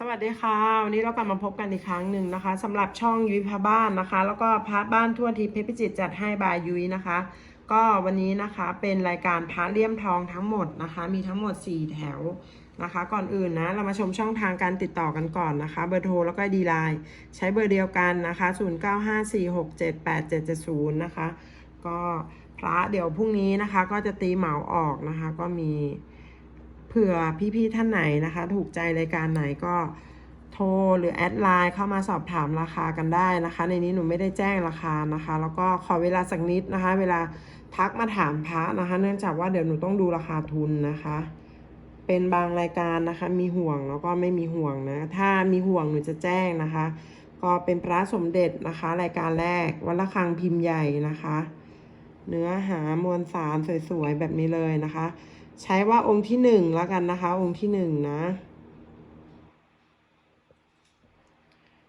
สวัสดีค่ะ วันนี้เรากลับมาพบกันอีกครั้งหนึ่งนะคะสำหรับช่องยุ้ยพาบ้านนะคะ แล้วก็พาบ้านทั่วทิพย์เพชรพิจิตรจัดให้บายยุ้ยนะคะ ก็วันนี้นะคะเป็นรายการพระเลี่ยมทองทั้งหมดนะคะ มีทั้งหมด 4 แถวนะคะ ก่อนอื่นนะ เรามาชมช่องทางการติดต่อกันก่อนนะคะ เบอร์โทรแล้วก็ดีไลน์ใช้เบอร์เดียวกันนะคะ 0954678770 นะคะ ก็พระเดี๋ยวพรุ่งนี้นะคะ ก็จะตีเหมาออกนะคะ ก็มี เผื่อพี่ๆท่านไหนนะคะ ถูกใจรายการไหนก็โทรหรือแอดไลน์เข้ามาสอบถามราคากันได้นะคะ ในนี้หนูไม่ได้แจ้งราคานะคะ แล้วก็ขอเวลาสักนิดนะคะ เวลาทักมาถามพระนะคะ เนื่องจากว่าเดี๋ยวหนูต้องดูราคาทุนนะคะ เป็นบางรายการนะคะ มีห่วงแล้วก็ไม่มีห่วงนะ ถ้ามีห่วงหนูจะแจ้งนะคะ ก็เป็นพระสมเด็จนะคะ รายการแรกวัดละคังพิมพ์ใหญ่นะคะ เนื้อหามวลสารสวยๆแบบนี้เลยนะคะ ใช้ว่าองค์ที่หนึ่งแล้วกันนะคะ องค์ที่หนึ่งนะ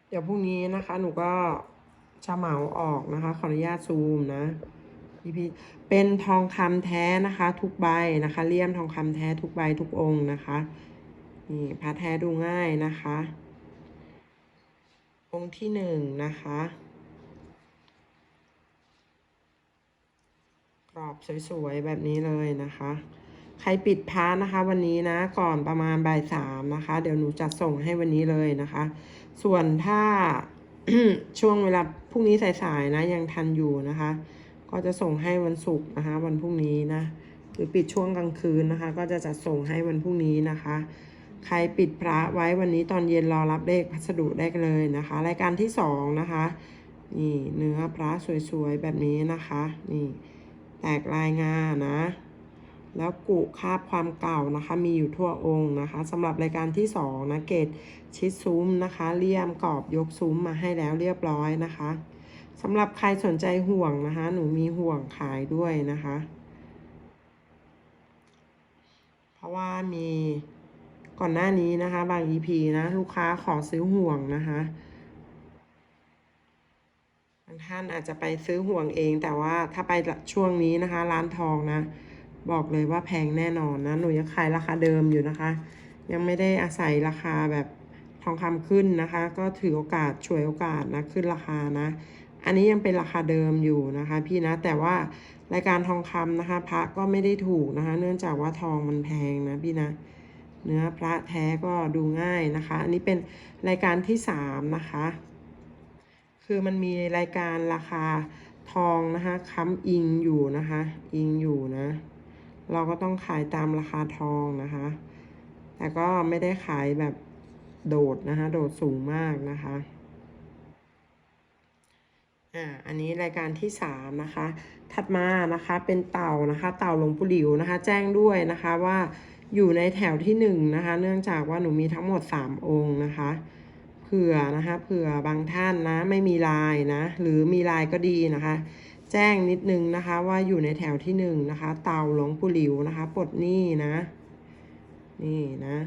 เดี๋ยวพรุ่งนี้นะคะ หนูก็จะเหมาออกนะคะ ขออนุญาตซูมนะพี่พี่เป็นทองคำแท้นะคะ ทุกใบนะคะเลี่ยมทองคำแท้ทุกใบทุกองค์นะคะนี่พระแท้ดูง่ายนะคะ องค์ที่หนึ่งนะคะกรอบสวยๆแบบนี้เลยนะคะ ใครปิดพาร์ทนะคะ วันนี้นะ ก่อนประมาณบ่ายสามนะคะ เดี๋ยวหนูจัดส่งให้วันนี้เลยนะคะ ส่วนถ้าช่วงเวลาพรุ่งนี้สายๆนะ ยังทันอยู่นะคะ ก็จะส่งให้วันศุกร์นะคะ วันพรุ่งนี้นะหรือปิดช่วงกลางคืนนะคะ ก็จะจัดส่งให้วันพรุ่งนี้นะคะ ใครปิดพระไว้วันนี้ตอนเย็นรอรับเลขพัสดุได้เลยนะคะ รายการที่สองนะคะนี่เนื้อพระสวยๆแบบนี้นะคะ นี่แตกลายงานะ แล้วกุคาบความเก่านะคะมีอยู่ทั่วองค์นะคะสำหรับรายการที่สองนะเกตชิดซุ้มนะคะเลี่ยมกรอบยกซุ้มมาให้แล้วเรียบร้อยนะคะสำหรับใครสนใจห่วงนะคะ หนูมีห่วงขายด้วยนะคะ เพราะว่ามีก่อนหน้านี้นะคะ บาง EP นะ ลูกค้าขอซื้อห่วงนะคะบางท่านอาจจะไปซื้อห่วงเอง แต่ว่าถ้าไปช่วงนี้นะคะ ร้านทองนะ บอกเลยว่าแพงแน่นอนนะ หนูยังขายราคาเดิมอยู่นะคะ ยังไม่ได้อาศัยราคาแบบทองคำขึ้นนะคะ ก็ถือโอกาสช่วยโอกาสนะขึ้นราคานะ อันนี้ยังเป็นราคาเดิมอยู่นะคะ พี่นะแต่ว่ารายการทองคำนะคะ พระก็ไม่ได้ถูกนะคะ เนื่องจากว่าทองมันแพงนะพี่นะเนื้อพระแท้ก็ดูง่ายนะคะ อันนี้เป็นรายการที่สามนะคะ คือมันมีรายการราคาทองนะคะค้ำอิงอยู่นะคะ อิงอยู่นะ เราก็ต้องขายตามราคาทองนะคะ แต่ก็ไม่ได้ขายแบบโดดนะคะ โดดสูงมากนะคะอ่าอันนี้รายการที่สามนะคะ ถัดมานะคะเป็นเต่านะคะ เต่าหลวงปู่หลิวนะคะ แจ้งด้วยนะคะว่าอยู่ในแถวที่หนึ่งนะคะ เนื่องจากว่าหนูมีทั้งหมดสามองค์นะคะเผื่อนะคะเผื่อบางท่านนะไม่มีลายนะ หรือมีลายก็ดีนะคะ แจ้งนิดนึงนะคะ ว่าอยู่ในแถวที่หนึ่งนะคะ เตาหลวงปู่หลิวนะคะปลดหนี้นะ นี่นะ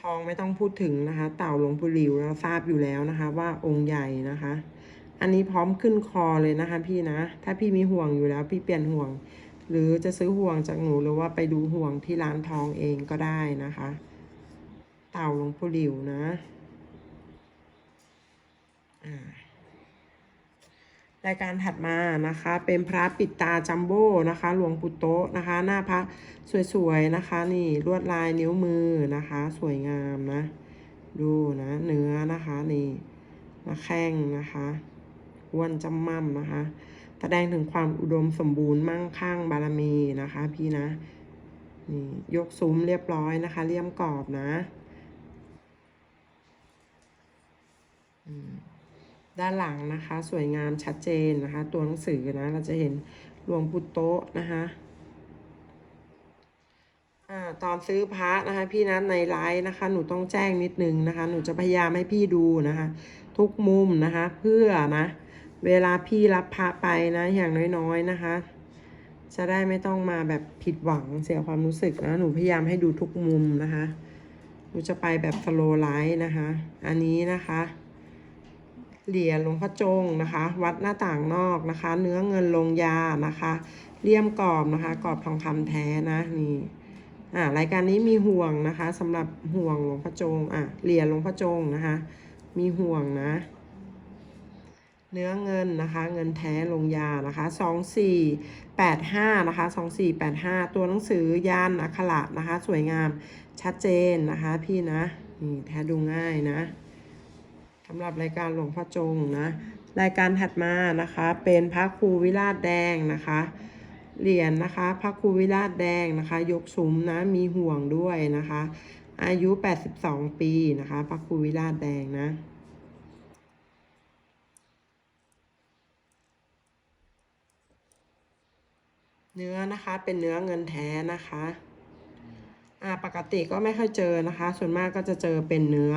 ทองไม่ต้องพูดถึงนะคะ เต่าหลวงปู่หลิวเราทราบอยู่แล้วนะคะ ว่าองค์ใหญ่นะคะ อันนี้พร้อมขึ้นคอเลยนะคะ พี่นะ ถ้าพี่มีห่วงอยู่แล้ว พี่เปลี่ยนห่วง หรือจะซื้อห่วงจากหนูหรือว่าไปดูห่วงที่ร้านทองเองก็ได้นะคะ เต่าหลวงปู่หลิวนะ อ่า รายการถัดมานะคะ เป็นพระปิดตาจัมโบ้นะคะ หลวงปู่โตะนะคะ หน้าพระสวยๆนะคะ นี่ลวดลายนิ้วมือนะคะ สวยงามนะ ดูนะเนื้อนะคะนี่นะแข้งนะคะอ้วนจำม่ำนะคะ แสดงถึงความอุดมสมบูรณ์มั่งคั่งบารมีนะคะ พี่นะนี่ยกซุ้มเรียบร้อยนะคะเลี่ยมกรอบนะ อืม ด้านหลังนะคะ สวยงามชัดเจนนะคะ ตัวหนังสือนะ เราจะเห็นหลวงปู่โตะนะคะอ่าตอนซื้อพระนะคะ พี่นะในไลฟ์นะคะ หนูต้องแจ้งนิดนึงนะคะ หนูจะพยายามให้พี่ดูนะคะ ทุกมุมนะคะ เพื่อนะ เวลาพี่รับพระไปนะ อย่างน้อยๆนะคะ จะได้ไม่ต้องมาแบบผิดหวังเสียความรู้สึกนะ หนูพยายามให้ดูทุกมุมนะคะ หนูจะไปแบบสโลไลท์นะคะ อันนี้นะคะ เหรียญหลวงพ่อจงนะคะ วัดหน้าต่างนอกนะคะ เนื้อเงินลงยานะคะเลี่ยมกรอบนะคะกรอบทองคำแท้นะนี่อ่ารายการนี้มีห่วงนะคะสำหรับห่วงหลวงพ่อจงอะเหรียญหลวงพ่อจงนะคะ มีห่วงนะ เนื้อเงินนะคะ เงินแท้ลงยานะคะสองสี่แปดห้านะคะสองสี่แปดห้าตัวหนังสือยานอักขระนะคะ สวยงามชัดเจนนะคะ พี่นะนี่แท้ดูง่ายนะ สำหรับรายการหลวงพ่อจงนะ รายการถัดมานะคะเป็นพระครูวิราชแดงนะคะ เหรียญนะคะพระครูวิราชแดงนะคะ ยกซุ้มนะมีห่วงด้วยนะคะ อายุ 82 ปีนะคะพระครูวิราชแดงนะเนื้อนะคะเป็นเนื้อเงินแท้นะคะ อ่าปกติก็ไม่ค่อยเจอนะคะ ส่วนมากก็จะเจอเป็นเนื้อ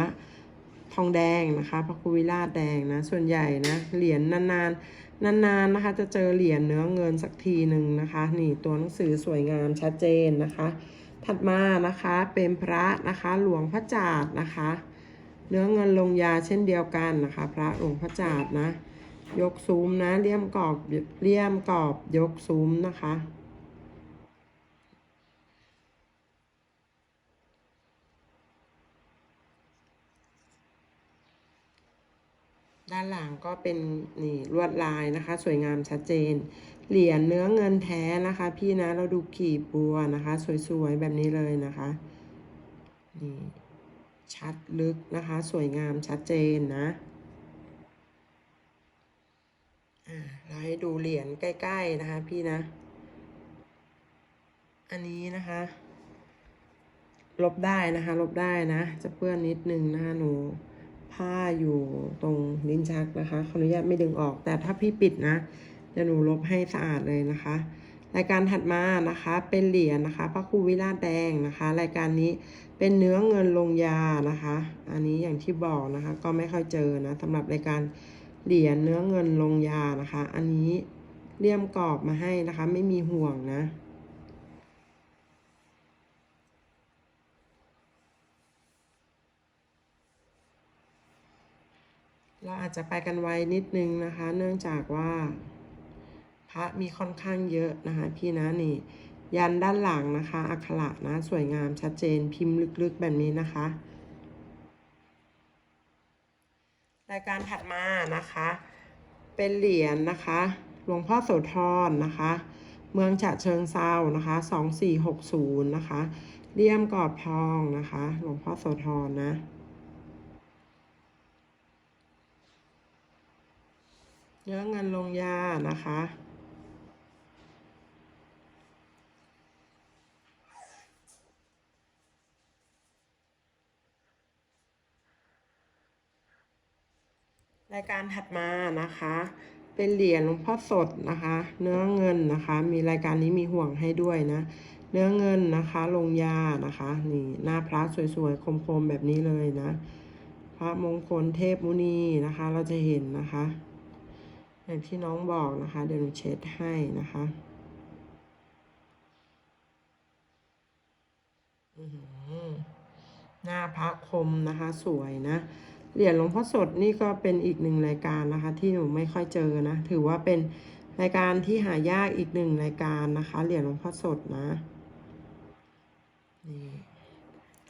ทองแดงนะคะพระครูวิราแดงนะ ส่วนใหญ่นะ เหรียญนานๆ นานๆนะคะ จะเจอเหรียญเนื้อเงินสักทีหนึ่งนะคะ นี่ตัวหนังสือสวยงามชัดเจนนะคะ ถัดมานะคะเป็นพระนะคะหลวงพระจาดนะคะ เนื้อเงินลงยาเช่นเดียวกันนะคะ พระหลวงพระจาดนะ ยกซุ้มนะเลี่ยมกรอบเลี่ยมกรอบยกซุ้มนะคะ ด้านหลังก็เป็นนี่ลวดลายนะคะ สวยงามชัดเจน เหรียญเนื้อเงินแท้นะคะ พี่นะเราดูขีบบัวนะคะ สวยๆแบบนี้เลยนะคะนี่ชัดลึกนะคะ สวยงามชัดเจนนะอ่าเราให้ดูเหรียญใกล้ ๆนะคะ พี่นะ อันนี้นะคะลบได้นะคะ ลบได้นะ จะเปื้อนนิดนึงนะคะหนู ผ้าอยู่ตรงลิ้นชักนะคะขออนุญาตไม่ดึงออก แต่ถ้าพี่ปิดนะเดี๋ยวหนูลบให้สะอาดเลยนะคะรายการถัดมานะคะเป็นเหรียญนะคะพระครูวิราชแดงนะคะ รายการนี้เป็นเนื้อเงินลงยานะคะ อันนี้อย่างที่บอกนะคะ ก็ไม่ค่อยเจอนะสำหรับรายการเหรียญเนื้อเงินลงยานะคะ อันนี้เลี่ยมกรอบมาให้นะคะ ไม่มีห่วงนะ เราอาจจะไปกันไวนิดนึงนะคะ เนื่องจากว่า พระมีค่อนข้างเยอะนะคะพี่นะนี่ ยันด้านหลังนะคะอักขระนะสวยงามชัดเจนพิมพ์ลึกๆแบบนี้นะคะ รายการถัดมานะคะ เป็นเหรียญนะคะหลวงพ่อโสธรนะคะ เมืองฉะเชิงเซานะคะสองสี่หกศูนย์นะคะเลี่ยมกรอบทองนะคะ หลวงพ่อโสธรนะ เนื้อเงินลงยานะคะ รายการถัดมานะคะ เป็นเหรียญหลวงพ่อสดนะคะ เนื้อเงินนะคะ มีรายการนี้มีห่วงให้ด้วยนะ เนื้อเงินนะคะ ลงยานะคะนี่หน้าพระสวยๆคมๆแบบนี้เลยนะ พระมงคลเทพมุนีนะคะ เราจะเห็นนะคะ อย่างที่น้องบอกนะคะ เดี๋ยวหนูเช็ดให้นะคะอื้อหือหน้าพระคมนะคะ สวยนะเหรียญหลวงพ่อสดนี่ก็เป็นอีกหนึ่งรายการนะคะ ที่หนูไม่ค่อยเจอนะ ถือว่าเป็นรายการที่หายากอีกหนึ่งรายการนะคะ เหรียญหลวงพ่อสดนะนี่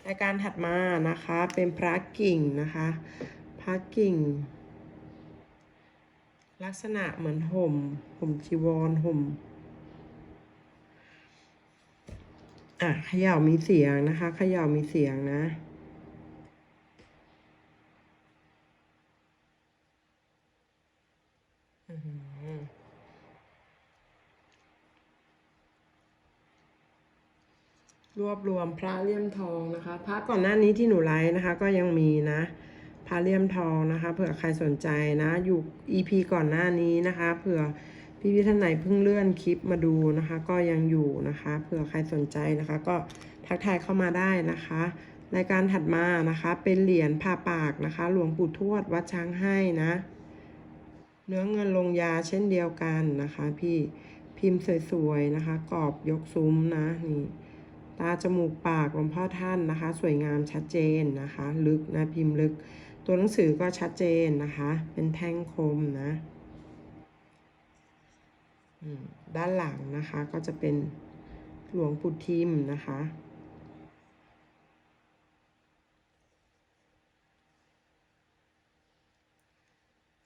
รายการถัดมานะคะ เป็นพระกิ่งนะคะ พระกิ่ง ลักษณะเหมือนห่มห่มจีวรห่ม อะเขย่ามีเสียงนะคะเขย่ามีเสียงนะรวบรวมพระเลี่ยมทองนะคะ พระก่อนหน้านี้ที่หนูไลฟ์นะคะ ก็ยังมีนะ ระเลี่ยมทองนะคะ เผื่อใครสนใจนะ อยู่ EP ก่อนหน้านี้นะคะ เผื่อพี่พี่ท่านไหนเพิ่งเลื่อนคลิปมาดูนะคะ ก็ยังอยู่นะคะ เผื่อใครสนใจนะคะ ก็ทักทายเข้ามาได้นะคะรายการถัดมานะคะ เป็นเหรียญผ่าปากนะคะ หลวงปู่ทวดวัดช้างให้นะ เนื้อเงินลงยาเช่นเดียวกันนะคะ พี่พิมพ์สวยๆนะคะ กรอบยกซุ้มนะนี่ตาจมูกปากหลวงพ่อท่านนะคะ สวยงามชัดเจนนะคะ ลึกนะพิมพ์ลึก ตัวหนังสือก็ชัดเจนนะคะ เป็นแท่งคมนะด้านหลังนะคะก็จะเป็นหลวงปู่ทิมนะคะ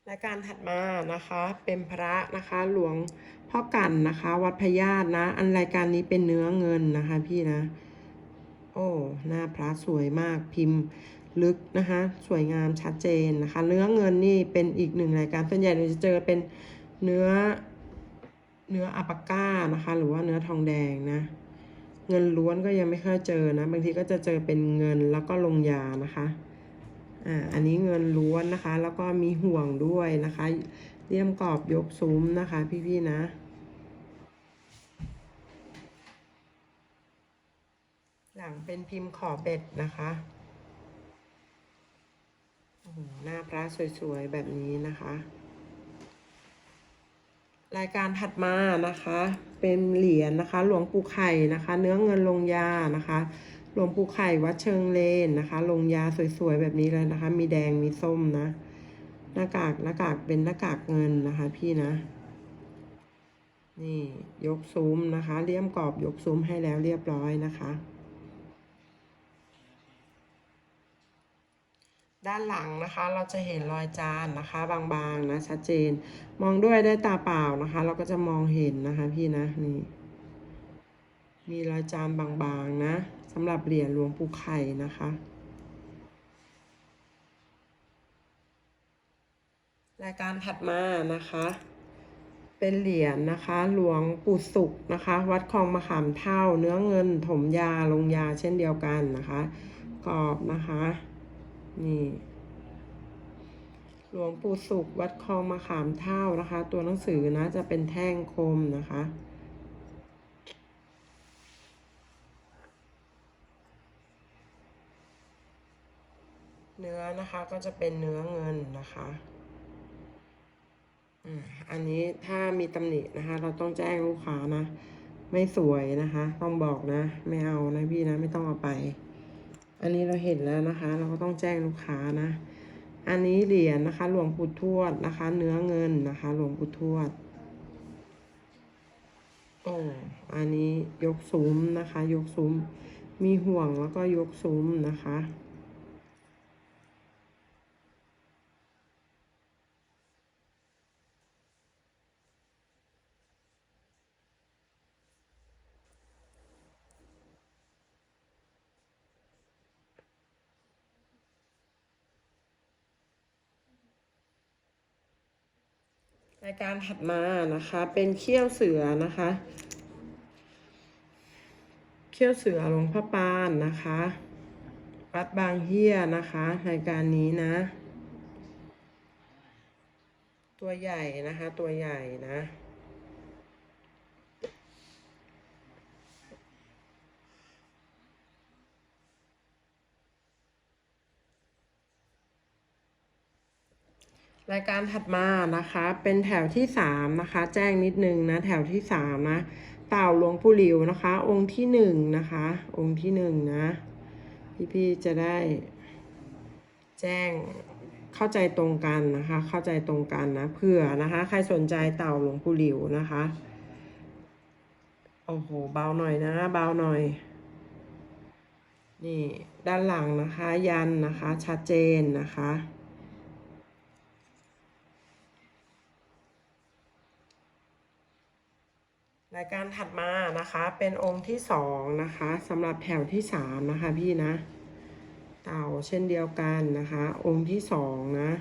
และการถัดมานะคะเป็นพระนะคะหลวงพ่อกันนะคะ วัดพญาตนะ อันรายการนี้เป็นเนื้อเงินนะคะพี่นะ โอ้ หน้าพระสวยมากพิมพ์ ลึกนะคะ สวยงามชัดเจนนะคะ เนื้อเงินนี่เป็นอีกหนึ่งรายการส่วนใหญ่เราจะเจอเป็นเนื้อเนื้ออัปาก้านะคะ หรือว่าเนื้อทองแดงนะ เงินล้วนก็ยังไม่ค่อยเจอนะ บางทีก็จะเจอเป็นเงินแล้วก็ลงยานะคะอ่าอันนี้เงินล้วนนะคะ แล้วก็มีห่วงด้วยนะคะเลี่ยมกรอบยกซุ้มนะคะ พี่ๆนะหลังเป็นพิมพ์ขอเบ็ดนะคะ หน้าพระสวยๆ แบบนี้นะคะ รายการถัดมานะคะ เป็นเหรียญนะคะ หลวงปู่ไข่นะคะ เนื้อเงินลงยานะคะ หลวงปู่ไข่วัดเชิงเลนนะคะ ลงยาสวยๆ แบบนี้เลยนะคะ มีแดงมีส้มนะ หน้ากากหน้ากากเป็นหน้ากากเงินนะคะพี่นะ นี่ยกซุ้มนะคะ เลี่ยมกรอบยกซุ้มให้แล้วเรียบร้อยนะคะ ด้านหลังนะคะเราจะเห็นรอยจานนะคะบางๆนะชัดเจน มองด้วยได้ตาเปล่านะคะ เราก็จะมองเห็นนะคะพี่นะนี่มีรอยจานบางๆนะสำหรับเหรียญหลวงปู่ไข่นะคะ รายการถัดมานะคะ เป็นเหรียญนะคะ หลวงปู่สุกนะคะ วัดคลองมะขามเท่า เนื้อเงินถมยาลงยาเช่นเดียวกันนะคะกรอบนะคะ นี่ หลวงปู่สุกวัดคลองมะขามเท่านะคะ ตัวหนังสือนะจะเป็นแท่งคมนะคะเนื้อนะคะก็จะเป็นเนื้อเงินนะคะอันนี้ถ้ามีตำหนินะคะ เราต้องแจ้งลูกค้านะ ไม่สวยนะคะ ต้องบอกนะ ไม่เอานะพี่นะ ไม่ต้องเอาไป อันนี้เราเห็นแล้วนะคะ เราก็ต้องแจ้งลูกค้านะ อันนี้เหรียญนะคะ หลวงปู่ทวดนะคะ เนื้อเงินนะคะ หลวงปู่ทวดโอ้อันนี้ยกซุ้มนะคะ ยกซุ้ม มีห่วงแล้วก็ยกซุ้มนะคะายการถัดมานะคะ เป็นเขี้ยวเสือนะคะ เขี้ยวเสือหลวงพ่อปานนะคะวัดบางเฮียนะคะรายการนี้นะ ตัวใหญ่นะคะ ตัวใหญ่นะ รายการถัดมานะคะ เป็นแถวที่สามนะคะ แจ้งนิดนึงนะแถวที่สามนะเต่าหลวงปู่หลิวนะคะ องค์ที่หนึ่งนะคะ องค์ที่หนึ่งนะ พี่ๆจะได้แจ้งเข้าใจตรงกันนะคะ เข้าใจตรงกันนะเผื่อนะคะ ใครสนใจเต่าหลวงปู่หลิวนะคะโอ้โหเบาหน่อยนะเบาหน่อย นี่ด้านหลังนะคะ ยันนะคะ ชัดเจนนะคะ รายการถัดมานะคะเป็นองค์ที่สองนะคะสำหรับแถวที่สามนะคะพี่นะ เต่าเช่นเดียวกันนะคะ องค์ที่สองนะ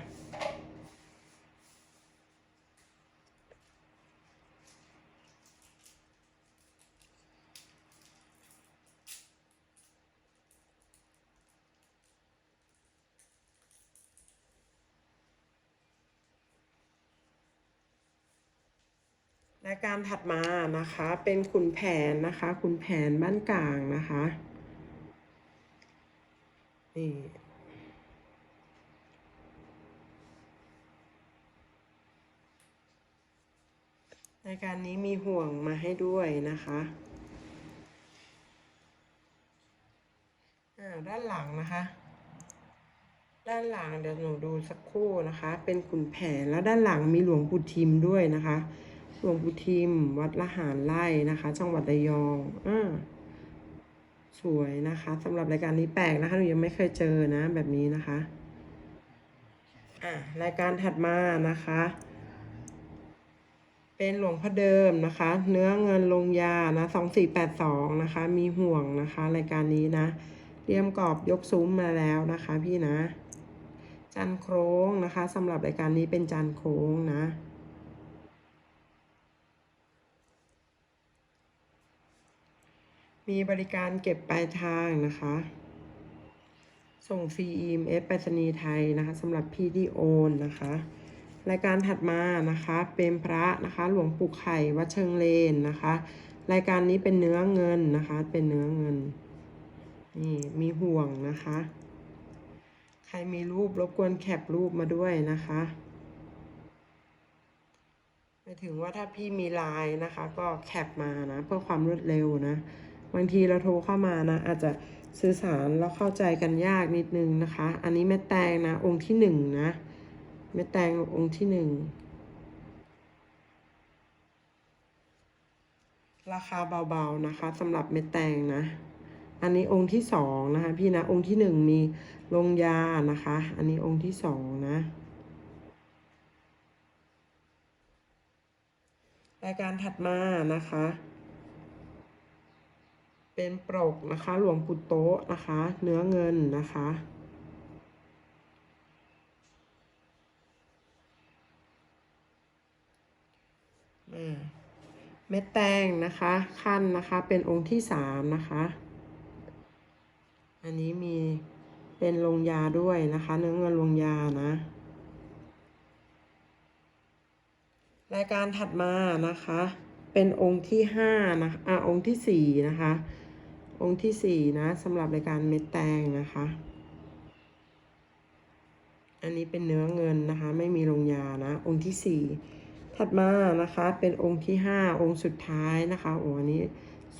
การถัดมานะคะ เป็นขุนแผนนะคะ ขุนแผนบ้านกลางนะคะนี่รายการนี้มีห่วงมาให้ด้วยนะคะด้านหลังนะคะ ด้านหลังเดี๋ยวหนูดูสักครู่นะคะ เป็นขุนแผนแล้วด้านหลังมีหลวงปู่ทิมด้วยนะคะ ลวงปู่ทิม วัดละหารไร่นะคะ จังหวัดระยองอ่าสวยนะคะสำหรับรายการนี้แปลกนะคะหนูยังไม่เคยเจอนะ แบบนี้นะคะอ่ารายการถัดมานะคะ เป็นหลวงพ่อเดิมนะคะ เนื้อเงินลงยานะสองสี่แปดสองนะคะ มีห่วงนะคะ รายการนี้นะเตรียมกรอบยกซุ้มมาแล้วนะคะ พี่นะจันโค้งนะคะสำหรับรายการนี้เป็นจันโค้งนะ มีบริการเก็บปลายทางนะคะ ส่งฟรี EMS ไปรษณีย์ไทยนะคะสำหรับพี่ที่โอนนะคะ รายการถัดมานะคะ เป็นพระนะคะ หลวงปู่ไข่วัดเชิงเลนนะคะ รายการนี้เป็นเนื้อเงินนะคะ เป็นเนื้อเงิน นี่มีห่วงนะคะ ใครมีรูปรบกวนแคปรูปมาด้วยนะคะหมายถึงว่าถ้าพี่มีไลน์นะคะ ก็แคปมานะ เพื่อความรวดเร็วนะ บางทีเราโทรเข้ามานะ อาจจะสื่อสารแล้วเข้าใจกันยากนิดนึงนะคะ อันนี้แม่แตงนะ องค์ที่หนึ่งนะแม่แตงองค์ที่หนึ่งราคาเบาๆนะคะสำหรับเม็ดแตงนะ อันนี้องค์ที่สองนะคะ พี่นะองค์ที่หนึ่งมีลงยานะคะ อันนี้องค์ที่สองนะรายการถัดมานะคะ เป็นปรกนะคะ หลวงปู่โต๊ะนะคะ เนื้อเงินนะคะเม็ดแตงนะคะ ขั้นนะคะเป็นองค์ที่สามนะคะ อันนี้มีเป็นลงยาด้วยนะคะ เนื้อเงินลงยานะ รายการถัดมานะคะ เป็นองค์ที่ห้านะอะองค์ที่สี่นะคะ องค์ที่สี่นะสำหรับรายการเม็ดแตงนะคะ อันนี้เป็นเนื้อเงินนะคะ ไม่มีลงยานะ องค์ที่สี่ถัดมานะคะเป็นองค์ที่ห้าองค์สุดท้ายนะคะโอ้อันนี้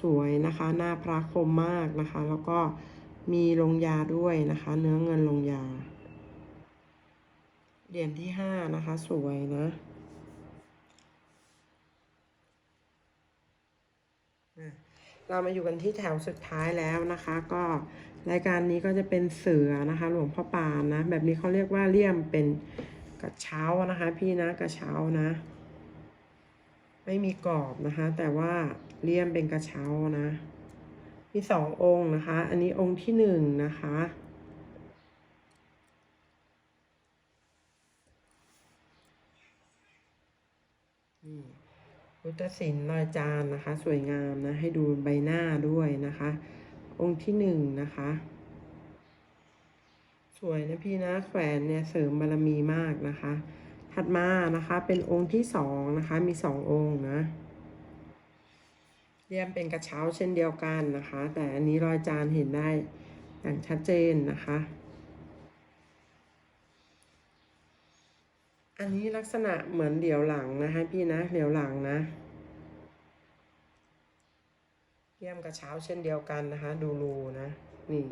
สวยนะคะหน้าพระคมมากนะคะ แล้วก็มีลงยาด้วยนะคะ เนื้อเงินลงยาเหรียญที่ห้านะคะ สวยนะอะ เรามาอยู่กันที่แถวสุดท้ายแล้วนะคะ ก็รายการนี้ก็จะเป็นเสือนะคะ หลวงพ่อปานนะ แบบนี้เขาเรียกว่าเลี่ยมเป็นกระเช้านะคะ พี่นะกระเช้านะ ไม่มีกรอบนะคะ แต่ว่าเลี่ยมเป็นกระเช้านะ มีสององค์นะคะ อันนี้องค์ที่หนึ่งนะคะนี่ พุทธศิลป์ลอยจานนะคะ สวยงามนะ ให้ดูใบหน้าด้วยนะคะ องค์ที่หนึ่งนะคะ สวยนะพี่นะแขวนเนี่ยเสริมบารมีมากนะคะ ถัดมานะคะเป็นองค์ที่สองนะคะ มีสององค์นะเรียมเป็นกระเช้าเช่นเดียวกันนะคะ แต่อันนี้รอยจานเห็นได้อย่างชัดเจนนะคะ อันนี้ลักษณะเหมือนเหลียวหลังนะคะพี่นะเหลียวหลังนะ เยี่ยมกระเช้าเช่นเดียวกันนะคะ ดูรูนะ นี่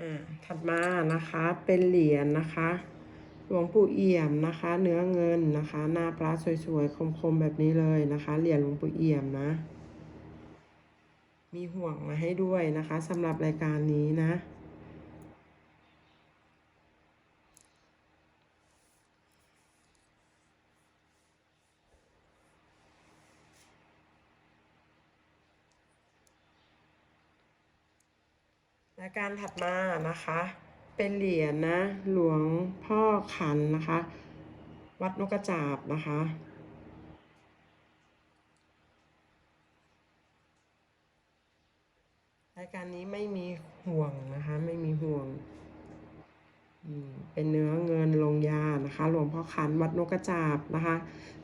อ่า ถัดมานะคะเป็นเหรียญนะคะ หลวงปู่เอี่ยมนะคะ เนื้อเงินนะคะ หน้าพระสวยๆคมๆแบบนี้เลยนะคะเหรียญหลวงปู่เอี่ยมนะ มีห่วงมาให้ด้วยนะคะสำหรับรายการนี้นะรายการถัดมานะคะ เป็นเหรียญนะ หลวงพ่อขันนะคะ วัดนกกระจาบนะคะ รายการนี้ไม่มีห่วงนะคะ ไม่มีห่วงอืมเป็นเนื้อเงินลงยานะคะ หลวงพ่อขันวัดนกกระจาบนะคะ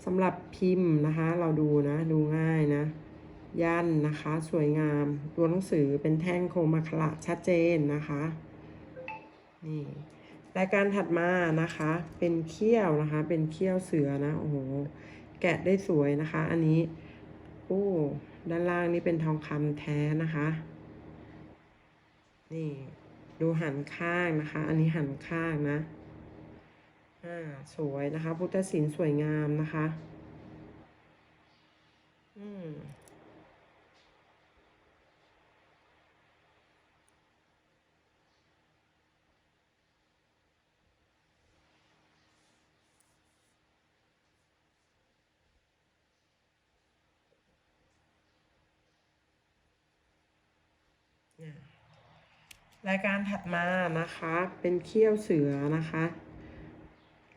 สำหรับพิมพ์นะคะ เราดูนะ ดูง่ายนะยันนะคะ สวยงาม ตัวหนังสือเป็นแท่งโครมาคละชัดเจนนะคะ นี่รายการถัดมานะคะ เป็นเขี้ยวนะคะ เป็นเขี้ยวเสือนะโอ้โหแกะได้สวยนะคะ อันนี้โอ้ด้านล่างนี่เป็นทองคำแท้นะคะ นี่ดูหันข้างนะคะ อันนี้หันข้างนะอ่าสวยนะคะ พุทธศิลป์สวยงามนะคะ อืม รายการถัดมานะคะ เป็นเขี้ยวเสือนะคะ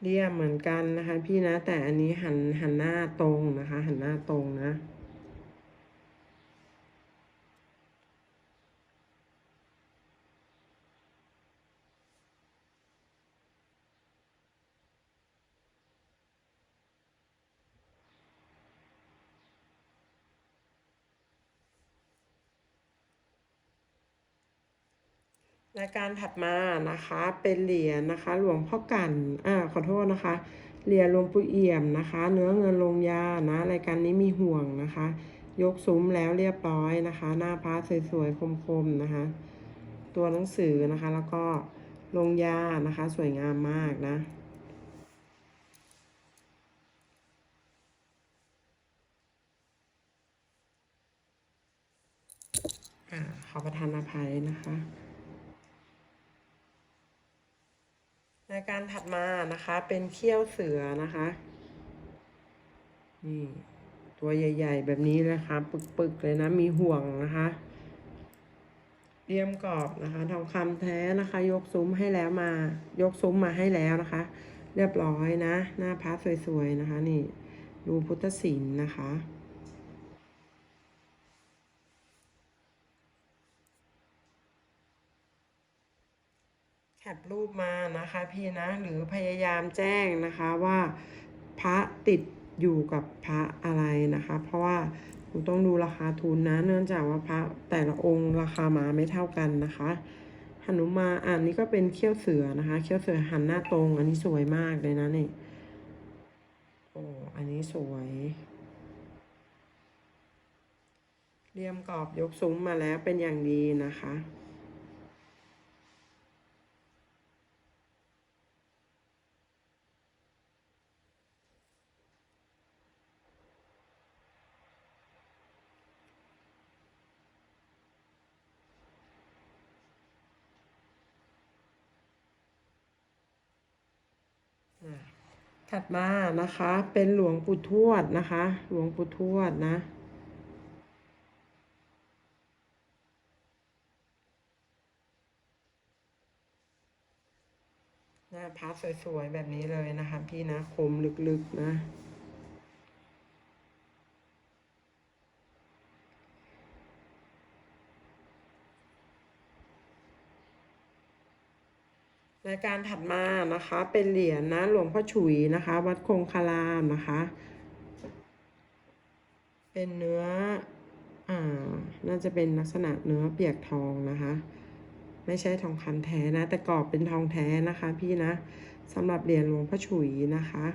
เรียบเหมือนกันนะคะ พี่นะแต่อันนี้หันหันหน้าตรงนะคะ หันหน้าตรงนะ รายการถัดมานะคะเป็นเหรียญนะคะ หลวงพ่อกันอ่าขอโทษนะคะเหรียญหลวงปู่เอี่ยมนะคะ เนื้อเงินลงยานะรายการนี้มีห่วงนะคะ ยกซุ้มแล้วเรียบร้อยนะคะ หน้าพระสวยๆคมๆนะคะ ตัวหนังสือนะคะแล้วก็ลงยานะคะ สวยงามมากนะอาขอประทานอภัยนะคะ รายการถัดมานะคะเป็นเขี้ยวเสือนะคะนี่ตัวใหญ่ ๆ แบบนี้นะคะปึกๆเลยนะมีห่วงนะคะเรียมกรอบนะคะทองคำแท้นะคะ ยกซุ้มให้แล้วมา ยกซุ้มมาให้แล้วนะคะ เรียบร้อยนะ หน้าพระสวยๆนะคะ นี่ ดูพุทธศิลป์นะคะ แคป รูปมานะคะพี่นะหรือพยายามแจ้งนะคะว่าพระติดอยู่กับพระอะไรนะคะ เพราะว่าคุณต้องดูราคาทุนนะ เนื่องจากว่าพระแต่ละองค์ราคามาไม่เท่ากันนะคะหนุมานอันนี้ก็เป็นเขี้ยวเสือนะคะ เขี้ยวเสือหันหน้าตรง อันนี้สวยมากเลยนะนี่โอ้อันนี้สวยเรียมกรอบยกซุ้มมาแล้วเป็นอย่างดีนะคะ ถัดมานะคะ เป็นหลวงปู่ทวดนะคะ หลวงปู่ทวดนะ หน้าพัดสวยๆ แบบนี้เลยนะคะ พี่นะ คมลึกๆนะ รายการถัดมานะคะ เป็นเหรียญนะหลวงพ่อฉุยนะคะ วัดคงคารามนะคะ เป็นเนื้ออ่าน่าจะเป็นลักษณะเนื้อเปียกทองนะคะ ไม่ใช่ทองคำแท้นะ แต่กรอบเป็นทองแท้นะคะ พี่นะสำหรับเหรียญหลวงพ่อฉุยนะคะ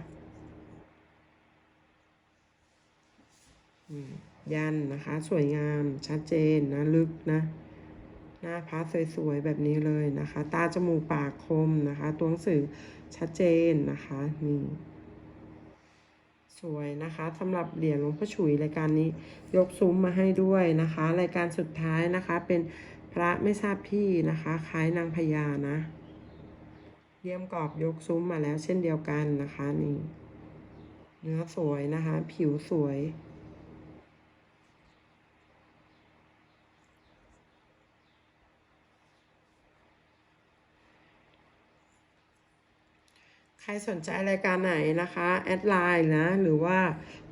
ยันนะคะ สวยงามชัดเจนนะลึกนะ หน้าพระสวยๆแบบนี้เลยนะคะ ตาจมูกปากคมนะคะ ตัวหนังสือชัดเจนนะคะนี่สวยนะคะสำหรับเหรียญหลวงพ่อฉุยรายการนี้ยกซุ้มมาให้ด้วยนะคะ รายการสุดท้ายนะคะ เป็นพระไม่ทราบที่นะคะคล้ายนางพญานะเลี่ยมกรอบยกซุ้มมาแล้วเช่นเดียวกันนะคะนี่เนื้อสวยนะคะ ผิวสวย ครสนใจรายการไหนนะคะ แอดไลน์นะ หรือว่า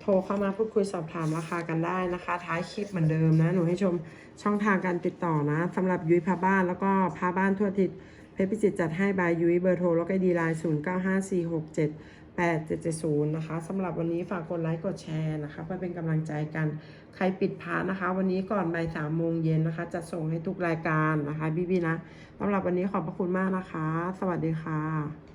โทรเข้ามาพูดคุยสอบถามราคากันได้นะคะ ท้ายคลิปเหมือนเดิมนะ หนูให้ชมช่องทางการติดต่อนะสำหรับยุ้ยพาบ้านแล้วก็พาบ้านทั่วทิศเพชรพิจิตจัดให้บายยุ้ยเบอร์โทรแล้วก็ดีไลน์0 9 5 4 6 7 8 7 7 0นะคะสำหรับวันนี้ฝากกดไลค์กดแชร์นะคะเพื่อเป็นกำลังใจกันใครปิดพานะคะ วันนี้ก่อนบ่ายสามโมงเย็นนะคะจะส่งให้ทุกรายการนะคะ พี่ๆนะสำหรับวันนี้ขอบพระคุณมากนะคะ สวัสดีค่ะ